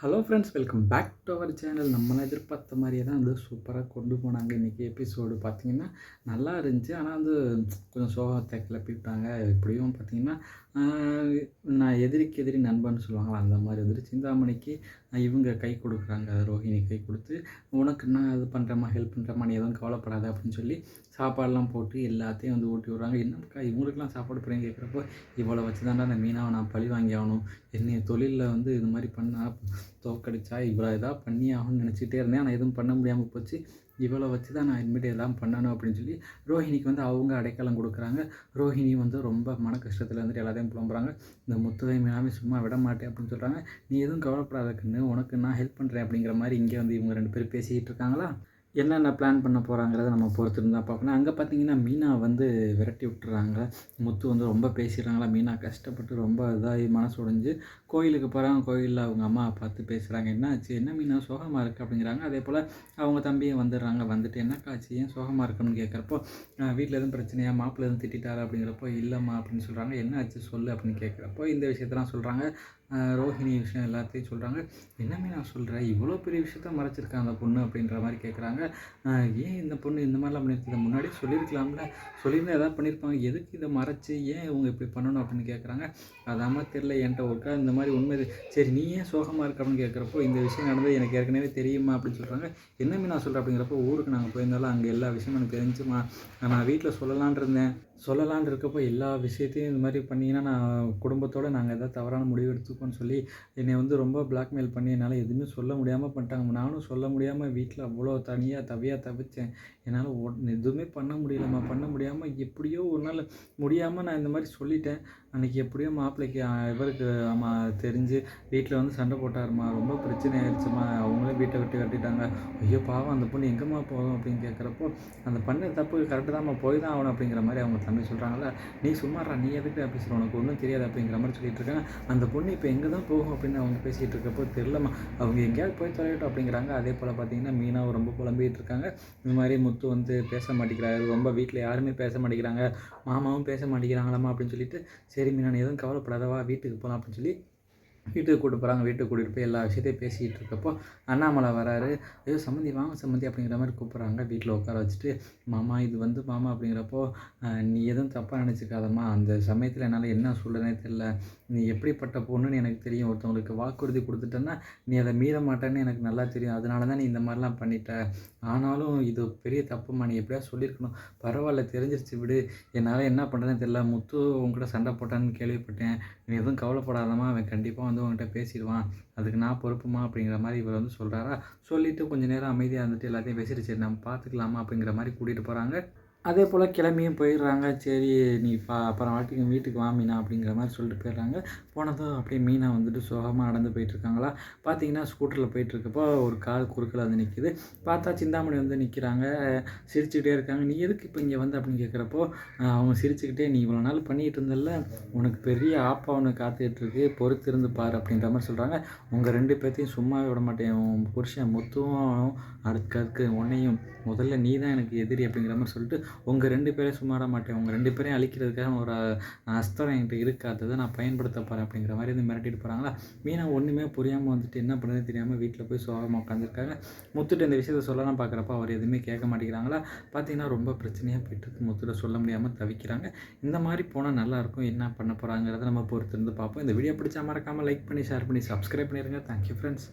Hello friends welcome back to our channel நம்மளாம் எதிர்பார்த்த மாதிரியே தான் வந்து சூப்பராக கொண்டு போனாங்க இன்றைக்கி எபிசோடு பார்த்தீங்கன்னா நல்லா இருந்துச்சு. ஆனால் வந்து கொஞ்சம் சோகத்தை கிளப்பிவிட்டாங்க எப்படியும் பார்த்தீங்கன்னா நான் எதிரிக்கு எதிரி நண்பன் சொல்லுவாங்களா அந்த மாதிரி வந்துட்டு சிந்தாமணிக்கு இவங்க கை கொடுக்குறாங்க. ரோஹிணி கை கொடுத்து உனக்கு நான் இது பண்ணுறேம்மா ஹெல்ப் பண்ணுறமா நீ எதுவும் கவலைப்படாத அப்படின்னு சொல்லி சாப்பாடெல்லாம் போட்டு எல்லாத்தையும் வந்து ஊட்டி விட்றாங்க. என்னக்கா இவங்களுக்குலாம் சாப்பாடு பிரியம் கேட்குறப்போ இவ்வளோ வச்சு தான்டா அந்த மீனாவை நான் பழி வாங்கி ஆகணும். என்னைய தொழிலில் வந்து இது மாதிரி பண்ணால் தோக்கடிச்சா இவ்வளோ இதாக பண்ணி ஆகணும்னு நினச்சிட்டே இருந்தேன். ஆனால் எதுவும் பண்ண முடியாமல் போச்சு. இவ்வளோ வச்சு தான் நான் இனிமேட்டு எல்லாம் பண்ணணும் அப்படின்னு சொல்லி ரோஹிணிக்கு வந்து அவங்க அடைக்கலம் கொடுக்குறாங்க. ரோஹிணி வந்து ரொம்ப மன கஷ்டத்தில் வந்துட்டு எல்லாத்தையும் புலம்புறாங்க. இந்த முத்துவை மேலாமே சும்மா விட மாட்டேன் அப்படின்னு சொல்கிறாங்க நீ எதுவும் கவலைப்படாத கண்ணு. உனக்கு நான் ஹெல்ப் பண்ணுறேன் அப்படிங்கிற மாதிரி இங்கே வந்து இவங்க ரெண்டு பேரும் பேசிக்கிட்டு இருக்காங்களா? என்னென்ன பிளான் பண்ண போகிறாங்கிறத நம்ம பொறுத்திருந்து பார்க்கணும் அங்கே பார்த்தீங்கன்னா மீனா வந்து விரட்டி விட்டுறாங்க. முத்து வந்து ரொம்ப பேசிடுறாங்களா? மீனா கஷ்டப்பட்டு ரொம்ப இதாகி மனசு உடைஞ்சு கோயிலுக்கு போகிறாங்க கோயிலில் அவங்க அம்மா பார்த்து பேசுகிறாங்க என்ன ஆச்சு என்ன மீனா? சோகமாக இருக்குது அப்படிங்கிறாங்க. அதே போல் அவங்க தம்பியும் வந்துடுறாங்க. வந்துட்டு என்னக்கா ஆச்சு? ஏன் சோகமாக இருக்கணும்னு கேட்குறப்போ வீட்டில் எதுவும் பிரச்சனையா? மாப்பிள்ள எதுவும் திட்டாரு அப்படிங்கிறப்போ இல்லைம்மா அப்படின்னு சொல்கிறாங்க என்ன ஆச்சு சொல்லு அப்படின்னு கேட்குறப்போ இந்த விஷயத்தெல்லாம் சொல்கிறாங்க ரோஹிணி விஷயம் எல்லாத்தையும் சொல்கிறாங்க என்னமே நான் சொல்கிறேன் இவ்வளோ பெரிய விஷயத்த மறைச்சிருக்கேன் அந்த பொண்ணு? அப்படின்ற மாதிரி கேட்குறாங்க ஏன் இந்த பொண்ணு இந்த மாதிரிலாம் பண்ணியிருக்கீங்க முன்னாடியே சொல்லியிருக்கலாம்ல. சொல்லியிருந்தா எதாவது பண்ணியிருப்பாங்க. எதுக்கு இதை மறைச்சி? ஏன் இவங்க இப்படி பண்ணணும்? அப்படின்னு கேட்குறாங்க அதாம தெரில என்கிட்ட ஒருக்கா இந்த மாதிரி உண்மை இது. சரி நீ ஏன் சோகமாக இருக்க? அப்படின்னு கேட்குறப்போ இந்த விஷயம் நடந்தது எனக்கு ஏற்கனவே தெரியுமா அப்படின்னு சொல்கிறாங்க என்ன நான் சொல்கிற அப்படிங்கிறப்போ ஊருக்கு நாங்கள் போயிருந்தாலும் அங்கே எல்லா விஷயமும் எனக்கு தெரிஞ்சுமா நான் வீட்டில் சொல்லலான் இருந்தேன். சொல்லலான் இருக்கப்போ எல்லா விஷயத்தையும் இந்த மாதிரி பண்ணிங்கன்னா நான் குடும்பத்தோடு நாங்கள் எதாவது தவறான முடிவு எடுத்துக்கோன்னு சொல்லி என்னை வந்து ரொம்ப பிளாக்மெயில் பண்ணி என்னால் எதுவுமே சொல்ல முடியாமல் பண்ணிட்டாங்க. நானும் சொல்ல முடியாமல் வீட்டில் அவ்வளோ தனியாக தவியாக தவிச்சேன். என்னால் எதுவுமே பண்ண முடியலம்மா. பண்ண முடியாமல் எப்படியோ ஒரு நாள் முடியாமல் நான் இந்த மாதிரி சொல்லிட்டேன். அன்றைக்கி எப்படியோ மாப்பிள்ளைக்கு இவருக்கு ஆமாம் தெரிஞ்சு வீட்டில் வந்து சண்டை போட்டாருமா. ரொம்ப பிரச்சனை ஆயிடுச்சுமா. அவங்களே வீட்டை விட்டு கட்டிட்டாங்க. ஐயோ பாவம் அந்த பொண்ணு எங்கேம்மா போகும் அப்படின்னு கேட்குறப்போ அந்த பண்ண தப்பு கரெக்டு தான்மா போய் தான் ஆகணும் அப்படிங்கிற மாதிரி அவங்க தம்பி சொல்கிறாங்களா நீ சும்மாறா நீ எதுக்கு அப்படி சொல்ற? உனக்கு ஒன்றும் தெரியாது அப்படிங்கிற மாதிரி சொல்லிட்டு இருக்காங்க. அந்த பொண்ணு இப்போ எங்கே தான் போகும் அப்படின்னு அவங்க பேசிகிட்டு இருக்கப்போ தெரிலம்மா அவங்க எங்கேயாவது போய் தொலையட்டும் அப்படிங்கிறாங்க. அதே போல் பார்த்தீங்கன்னா மீனாவும் ரொம்ப புலம்பிகிட்டு இருக்காங்க. இந்த மாதிரி முத்து வந்து பேச மாட்டேங்கிறாரு. ரொம்ப வீட்டில் யாருமே பேச மாட்டேங்கிறாங்க. மாமாவும் பேச மாட்டேங்கிறாங்களாம்மா அப்படின்னு சொல்லிட்டு சரி மீனா நீ எதுவும் கவலைப்படாதவா? வீட்டுக்கு போகலாம் அப்படின்னு சொல்லி வீட்டுக்கு கூட்டு போகிறாங்க வீட்டுக்கு கூட்டிகிட்டு போய் எல்லா விஷயத்தையும் பேசிகிட்டு இருக்கப்போ அண்ணாமலை வராரு. ஐயோ சம்மந்தி வாங்க சம்மந்தி அப்படிங்கிற மாதிரி கூப்பிட்றாங்க. வீட்டில் உட்கார வச்சுட்டு மாமா இது வந்து மாமா அப்படிங்கிறப்போ நீ எதுவும் தப்பாக நினச்சிக்காதம்மா. அந்த சமயத்தில் என்னால் என்ன சொல்லுறதுனே தெரில நீ எப்படிப்பட்ட பொண்ணுன்னு எனக்கு தெரியும். ஒருத்தவங்களுக்கு வாக்குறுதி கொடுத்துட்டேன்னா நீ அதை மீற மாட்டேன்னு எனக்கு நல்லா தெரியும். அதனால தான் நீ இந்த மாதிரிலாம் பண்ணிட்ட. ஆனாலும் இது பெரிய தப்புமா நீ எப்படியா சொல்லியிருக்கணும். பரவாயில்ல தெரிஞ்சிருச்சு விடு. என்னால் என்ன பண்ணுறதுன்னு தெரில முத்து உங்ககிட்ட சண்டை போட்டான்னு கேள்விப்பட்டேன். நீ எதுவும் கவலைப்படாதம்மா. அவன் கண்டிப்பாக வந்து உங்ககிட்ட பேசிடுவான். அதுக்கு நான் பொறுப்புமா அப்படிங்கிற மாதிரி இவர் வந்து சொல்கிறாரா சொல்லிவிட்டு கொஞ்சம் நேரம் அமைதியாக இருந்துட்டு எல்லாத்தையும் பேசிட்டு சரி நம்ம பார்த்துக்கலாமா அப்படிங்கிற மாதிரி கூட்டிகிட்டு போகிறாங்க அதே போல் கிளம்பியும் போயிடுறாங்க. சரி நீ பா அப்புறம் வாட்டிக்கு வீட்டுக்கு வா மீனா அப்படிங்கிற மாதிரி சொல்லிட்டு போயிடுறாங்க. போனதும் அப்படியே மீனா வந்துட்டு சோகமாக நடந்து போயிட்டுருக்காங்களா? பார்த்தீங்கன்னா ஸ்கூட்டரில் போயிட்டுருக்கப்போ ஒரு கார் குறுக்கில் வந்து நிற்கிது பார்த்தா சிந்தாமணி வந்து நிற்கிறாங்க சிரிச்சுக்கிட்டே இருக்காங்க. நீ எதுக்கு இப்போ இங்கே வந்து? அப்படின்னு கேட்குறப்போ அவங்க சிரிச்சுக்கிட்டே நீ இவ்வளோ நாள் பண்ணிகிட்டு இருந்தல உனக்கு பெரிய ஆப்பா ஒன்று காத்துக்கிட்டுருக்கு. பொறுத்து இருந்து பாரு. அப்படின்ற மாதிரி சொல்கிறாங்க உங்கள் ரெண்டு பேர்த்தையும் சும்மாவே விட மாட்டேன். உன் புருஷன் மொத்தம் அடுக்கு அதுக்கு உன்னையும் முதல்ல நீ தான் எனக்கு எதிரி அப்படிங்கிற மாதிரி சொல்லிட்டு உங்கள் ரெண்டு பேரையும் சும்மாட மாட்டேன். உங்கள் ரெண்டு பேரையும் அழிக்கிறதுக்காக ஒரு அஸ்தரம் அஸ்திரம் என்கிட்ட இருக்காததை நான் பயன்படுத்த போகிறேன் அப்படிங்கிற மாதிரி வந்து மிரட்டிட்டு போகிறாங்களா மீனா ஒன்றுமே புரியாமல் வந்துட்டு என்ன பண்ணுறது தெரியாமல் வீட்டில் போய் சோகமாக உட்காந்துருக்காங்க முத்துட்டு இந்த விஷயத்த சொல்லலாம் பார்க்குறப்ப அவர் எதுவுமே கேட்க மாட்டேங்கிறாங்களா? பார்த்தீங்கன்னா ரொம்ப பிரச்சனையாக போயிட்டு இருக்கு. முத்துட்ட சொல்ல முடியாமல் தவிக்கிறாங்க. இந்த மாதிரி போனால் நல்லாயிருக்கும் என்ன பண்ண போகிறாங்கிறத நம்ம பொறுத்திருந்து பார்ப்போம். இந்த வீடியோ பிடிச்சா மறக்காமல் லைக் பண்ணி ஷேர் பண்ணி சப்ஸ்கிரைப் பண்ணிடுங்க தேங்க்யூ ஃப்ரெண்ட்ஸ்